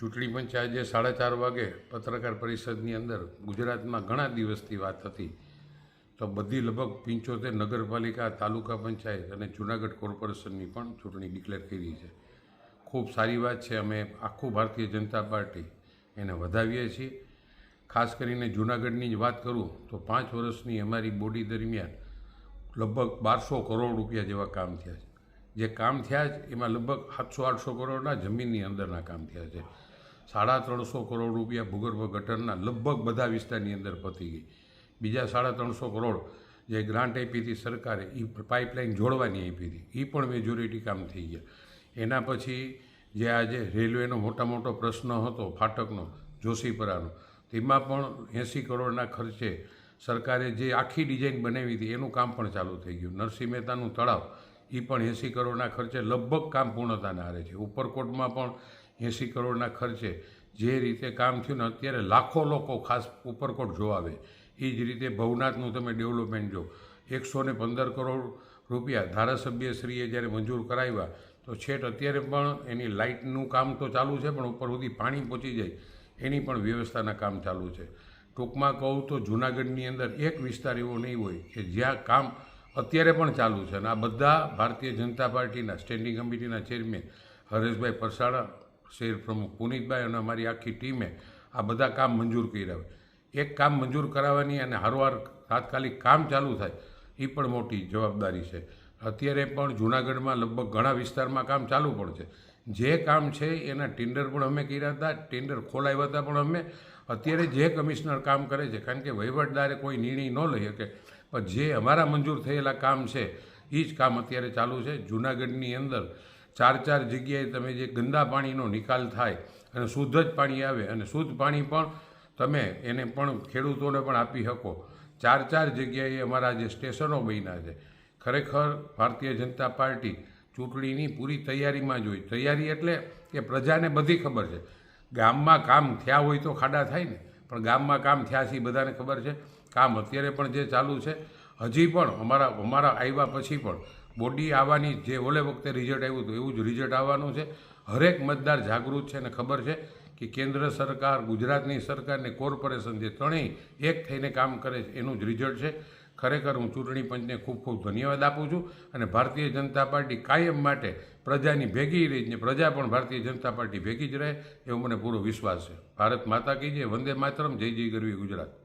ચૂંટણી પંચે આજે સાડા ચાર વાગે પત્રકાર પરિષદની અંદર ગુજરાતમાં ઘણા દિવસથી વાત હતી. તો બધી લગભગ પંચોતેર નગરપાલિકા, તાલુકા પંચાયત અને જુનાગઢ કોર્પોરેશનની પણ ચૂંટણી ડિક્લેર કરી છે. ખૂબ સારી વાત છે. અમે આખું ભારતીય જનતા પાર્ટી એને વધાવીએ છીએ. ખાસ કરીને જુનાગઢની જ વાત કરું તો પાંચ વર્ષની અમારી બોડી દરમિયાન લગભગ બારસો કરોડ રૂપિયા જેવા કામ થયા છે. જે કામ થયા છે એમાં લગભગ સાતસો આઠસો કરોડના જમીનની અંદરના કામ થયા છે. સાડા ત્રણસો કરોડ રૂપિયા ભૂગર્ભ ગટરના લગભગ બધા વિસ્તારની અંદર પતી ગઈ. બીજા સાડા ત્રણસો કરોડ જે ગ્રાન્ટ આપી હતી સરકારે એ પાઇપલાઇન જોડવાની આપી હતી. એ પણ મેજોરિટી કામ થઈ ગયા. એના પછી જે આજે રેલવેનો મોટા મોટો પ્રશ્ન હતો, ફાટકનો, જોશીપરાનો, તેમાં પણ એંસી કરોડના ખર્ચે સરકારે જે આખી ડિઝાઇન બનાવી હતી, એનું કામ પણ ચાલુ થઈ ગયું. નરસિંહ મહેતાનું તળાવ એ પણ એંસી કરોડના ખર્ચે લગભગ કામ પૂર્ણતાને આરે છે. ઉપરકોટમાં પણ એંસી કરોડના ખર્ચે જે રીતે કામ થયું ને અત્યારે લાખો લોકો ખાસ ઉપરકોટ જોવા આવે. એ જ રીતે ભવનાથનું તમે ડેવલપમેન્ટ જો, એકસો ને પંદર કરોડ રૂપિયા ધારાસભ્યશ્રીએ જ્યારે મંજૂર કરાવ્યા, તો છેટ અત્યારે પણ એની લાઇટનું કામ તો ચાલુ છે, પણ ઉપર સુધી પાણી પહોંચી જાય. એની પણ વ્યવસ્થાના કામ ચાલુ છે. ટૂંકમાં કહું તો જુનાગઢની અંદર એક વિસ્તાર એવો નહીં હોય કે જ્યાં કામ અત્યારે પણ ચાલુ છે અને આ બધા ભારતીય જનતા પાર્ટીના સ્ટેન્ડિંગ કમિટીના ચેરમેન હરેશભાઈ પરસાણા શેર પ્રમુખ પુનિતભાઈ અને અમારી આખી ટીમે આ બધા કામ મંજૂર કર્યા એક કામ મંજૂર કરાવવાની અને હારવાર તાત્કાલિક કામ ચાલુ થાય એ પણ મોટી જવાબદારી છે. અત્યારે પણ જુનાગઢમાં લગભગ ઘણા વિસ્તારમાં કામ ચાલુ પણ છે. જે કામ છે એના ટેન્ડર પણ અમે કર્યા હતા, ટેન્ડર ખોલાવ્યા હતા પણ અમે. અત્યારે જે કમિશનર કામ કરે છે, કારણ કે વહીવટદારે કોઈ નિર્ણય ન લઈ શકે પણ જે અમારા મંજૂર થયેલા કામ છે એ જ કામ અત્યારે ચાલુ છે. જુનાગઢની અંદર ચાર ચાર જગ્યાએ તમે જે ગંદા પાણીનો નિકાલ થાય અને શુદ્ધ જ પાણી આવે અને શુદ્ધ પાણી પણ તમે એને પણ ખેડૂતોને પણ આપી શકો. ચાર ચાર જગ્યાએ અમારા જે સ્ટેશનો બન્યા છે. ખરેખર ભારતીય જનતા પાર્ટી ચૂંટણીની પૂરી તૈયારીમાં જ હોય. તૈયારી એટલે કે પ્રજાને બધી ખબર છે. ગામમાં કામ થયા હોય તો ખાડા થાય ને. પણ ગામમાં કામ થયા છે બધાને ખબર છે. કામ અત્યારે પણ જે ચાલુ છે, હજી પણ અમારા અમારા આવ્યા પછી પણ બોડી આવવાની જે ઓલે વખતે રિઝલ્ટ આવ્યું હતું, એવું જ રિઝલ્ટ આવવાનું છે. હરેક મતદાર જાગૃત છે અને ખબર છે કે કેન્દ્ર સરકાર, ગુજરાતની સરકાર ને કોર્પોરેશન જે ત્રણેય એક થઈને કામ કરે છે, એનું જ રિઝલ્ટ છે. ખરેખર હું ચૂંટણી પંચને ખૂબ ખૂબ ધન્યવાદ આપું છું અને ભારતીય જનતા પાર્ટી કાયમ માટે પ્રજાની ભેગી રહી ને પ્રજા પણ ભારતીય જનતા પાર્ટી ભેગી જ રહે એવો મને પૂરો વિશ્વાસ છે. ભારત માતા કી વંદે માતરમ, જય જય ગરવી ગુજરાત.